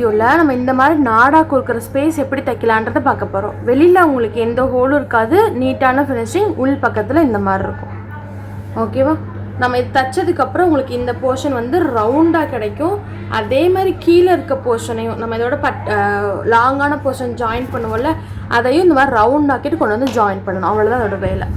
வீடியோவில் நம்ம இந்த மாதிரி நாடா கொடுக்குற ஸ்பேஸ் எப்படி தைக்கலான்றதை பார்க்க போகிறோம் வெளியில் உங்களுக்கு எந்த ஹோலும் இருக்காது. நீட்டான ஃபினிஷிங் உள் பக்கத்தில் இந்த மாதிரி இருக்கும். ஓகேவா நம்ம இது தைச்சதுக்கப்புறம் உங்களுக்கு இந்த போர்ஷன் வந்து ரவுண்டாக கிடைக்கும். அதே மாதிரி கீழே இருக்க போர்ஷனையும் நம்ம இதோட பட் லாங்கான போர்ஷன் ஜாயின் பண்ணுவோம்ல அதையும் இந்த மாதிரி ரவுண்டாக்கிட்டு கொண்டு வந்து ஜாயின் பண்ணணும். அவ்வளோதான் அதோட வேலை.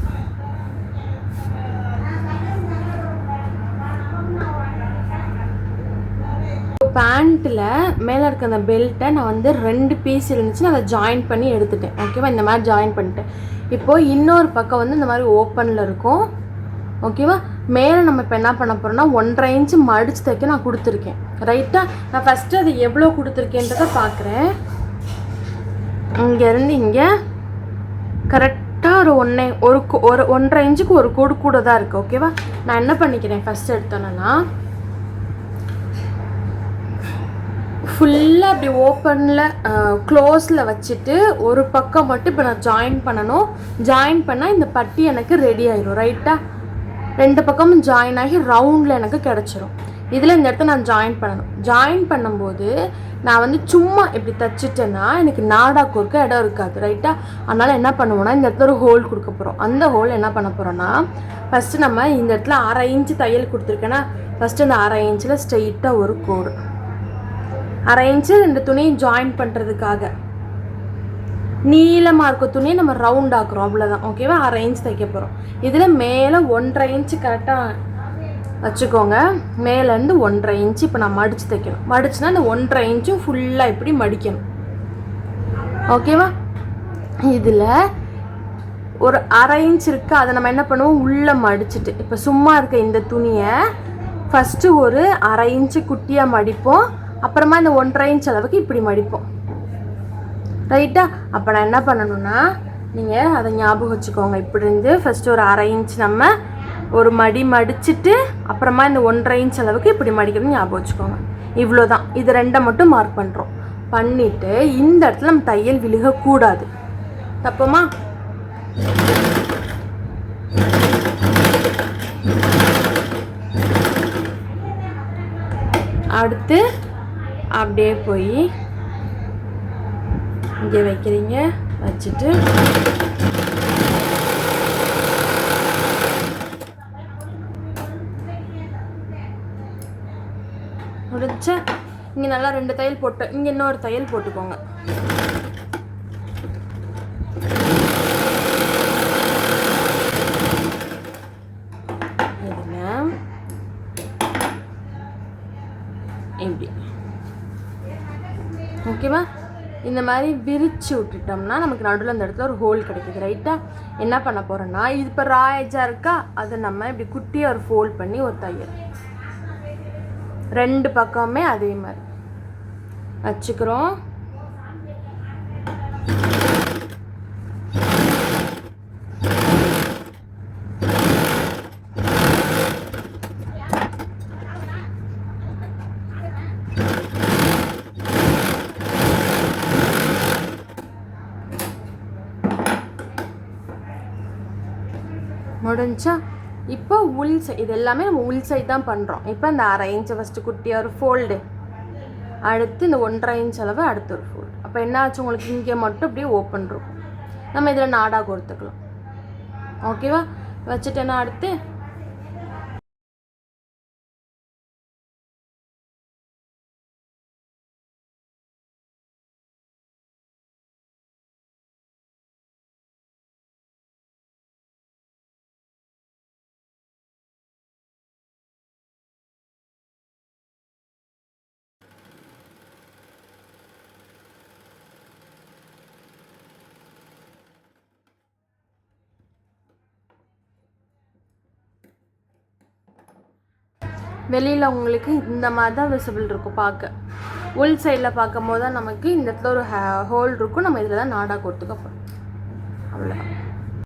பேண்ட்டில் மேலே இருக்க அந்த பெல்ட்டை நான் வந்து ரெண்டு பீஸ் இருந்துச்சு. நான் அதை ஜாயின் பண்ணி எடுத்துட்டேன். ஓகேவா இந்த மாதிரி ஜாயின் பண்ணிட்டேன். இப்போது இன்னொரு பக்கம் வந்து இந்த மாதிரி ஓப்பனில் இருக்கும். ஓகேவா மேலே நம்ம இப்போ என்ன பண்ண போகிறோம்னா ஒன்றரை இன்ச்சு மடித்து தைக்க நான் கொடுத்துருக்கேன். ரைட்டாக நான் ஃபஸ்ட்டு அது எவ்வளோ கொடுத்துருக்கேன்றதை பார்க்குறேன். இங்கேருந்து இங்கே கரெக்டாக ஒரு ஒன்றே ஒரு கு- ஒரு ஒன்றரை இன்ச்சுக்கு ஒரு கோடு கூட தான் இருக்குது ஓகேவா நான் என்ன பண்ணிக்கிறேன்? ஃபஸ்ட்டு எடுத்தோன்னா ஃபுல்லாக அப்படி ஓப்பனில் க்ளோஸில் வச்சுட்டு ஒரு பக்கம் மட்டும் இப்போ நான் ஜாயின் பண்ணணும். ஜாயின் பண்ணால் இந்த பட்டி எனக்கு ரெடி ஆயிரும் ரைட்டா ரெண்டு பக்கமும் ஜாயின் ஆகி ரவுண்டில் எனக்கு கிடச்சிரும். இதில் இந்த இடத்த நான் ஜாயின் பண்ணணும். ஜாயின் பண்ணும்போது நான் வந்து சும்மா இப்படி தச்சிட்டேன்னா எனக்கு நாடா கொடுக்க இடம் இருக்காது ரைட்டா அதனால் என்ன பண்ணுவோம்னா இந்த இடத்துல ஒரு ஹோல் கொடுக்க போகிறோம் அந்த ஹோல் என்ன பண்ண போகிறோன்னா ஃபஸ்ட்டு நம்ம இந்த இடத்துல அரை இன்ச்சு தையல் கொடுத்துருக்கேன்னா ஃபஸ்ட்டு அந்த அரை இன்ச்சில் ஸ்ட்ரெயிட்டாக ஒரு கோடு. அரை இன்ச்சு ரெண்டு ஜாயின் பண்ணுறதுக்காக நீளமாக இருக்க துணியை நம்ம ரவுண்ட் ஆக்குறோம் அவ்வளோதான் ஓகேவா அரை இன்ச் தைக்க போகிறோம் இதில் மேலே ஒன்றரை இன்ச்சு கரெக்டாக வச்சுக்கோங்க. மேலேருந்து ஒன்றரை இன்ச்சு இப்போ நான் மடித்து தைக்கணும். மடிச்சுனா இந்த ஒன்றரை இன்ச்சும் ஃபுல்லாக இப்படி மடிக்கணும். ஓகேவா இதில் ஒரு அரை இன்ச் இருக்குது அதை நம்ம என்ன பண்ணுவோம்? உள்ளே மடிச்சிட்டு. இப்போ சும்மா இருக்க இந்த துணியை ஃபஸ்ட்டு ஒரு அரை இன்ச்சு குட்டியாக மடிப்போம். அப்புறமா இந்த ஒன்றரை இன்ச் அளவுக்கு இப்படி மடிப்போம். ரைட்டா அப்போ நான் என்ன பண்ணணும்னா நீங்கள் அதை ஞாபகம் வச்சுக்கோங்க. இப்படி இருந்து ஃபஸ்ட்டு ஒரு அரை இன்ச் நம்ம ஒரு மடி மடிச்சுட்டு அப்புறமா இந்த ஒன்றரை இன்ச் அளவுக்கு இப்படி மடிக்கணும்னு ஞாபகம் வச்சுக்கோங்க. இவ்வளோ தான் இது ரெண்டை மட்டும் மார்க் பண்ணுறோம் பண்ணிவிட்டு இந்த இடத்துல நம்ம தையல் விழுகக்கூடாது. தப்போமா? அடுத்து அப்படியே போய் இங்கே வைக்கிறீங்க. வச்சுட்டு முடிச்சா இங்கே நல்லா ரெண்டு தையல் போட்டு இங்கே இன்னொரு தையல் போட்டுக்கோங்க இதுங்க இப்படி ஓகேவா? இந்த மாதிரி விரித்து விட்டுட்டோம்னா நமக்கு நடுவில் அந்த இடத்துல ஒரு ஹோல் கிடைக்குது ரைட்டாக என்ன பண்ண போகிறோன்னா இது இப்போ ரா எஜ்ஜாக இருக்கா? அதை நம்ம இப்படி குட்டியாக ஒரு ஃபோல்ட் பண்ணி ஒரு தையல் ரெண்டு பக்கமுமே அதே மாதிரி. வச்சுக்கிறோம். முடிஞ்சா இப்போ உள் சை இது எல்லாமே நம்ம உள் சைட் தான் பண்ணுறோம் இப்போ இந்த அரை இன்ச்சை ஃபஸ்ட்டு குட்டியாக ஒரு ஃபோல்டு அடுத்து இந்த ஒன்றரை இன்ச் அளவு அடுத்து ஒரு ஃபோல்டு அப்போ என்ன ஆச்சு உங்களுக்கு? இங்கே மட்டும் அப்படியே ஓப்பன் இருக்கும். நம்ம இதில் நாடாக கொடுத்துக்கலாம். ஓகேவா வச்சுட்டேன்னா அடுத்து? வெளியில் உங்களுக்கு இந்த மாதிரி தான் விசிபிள் இருக்கும் பார்க்க. உள் சைடில் பார்க்கும் போது தான் நமக்கு இந்த இடத்துல ஒரு ஹோல் இருக்கும். நம்ம இதில் தான் நாடா கொடுத்துக்க போகிறோம் அவ்வளோதான்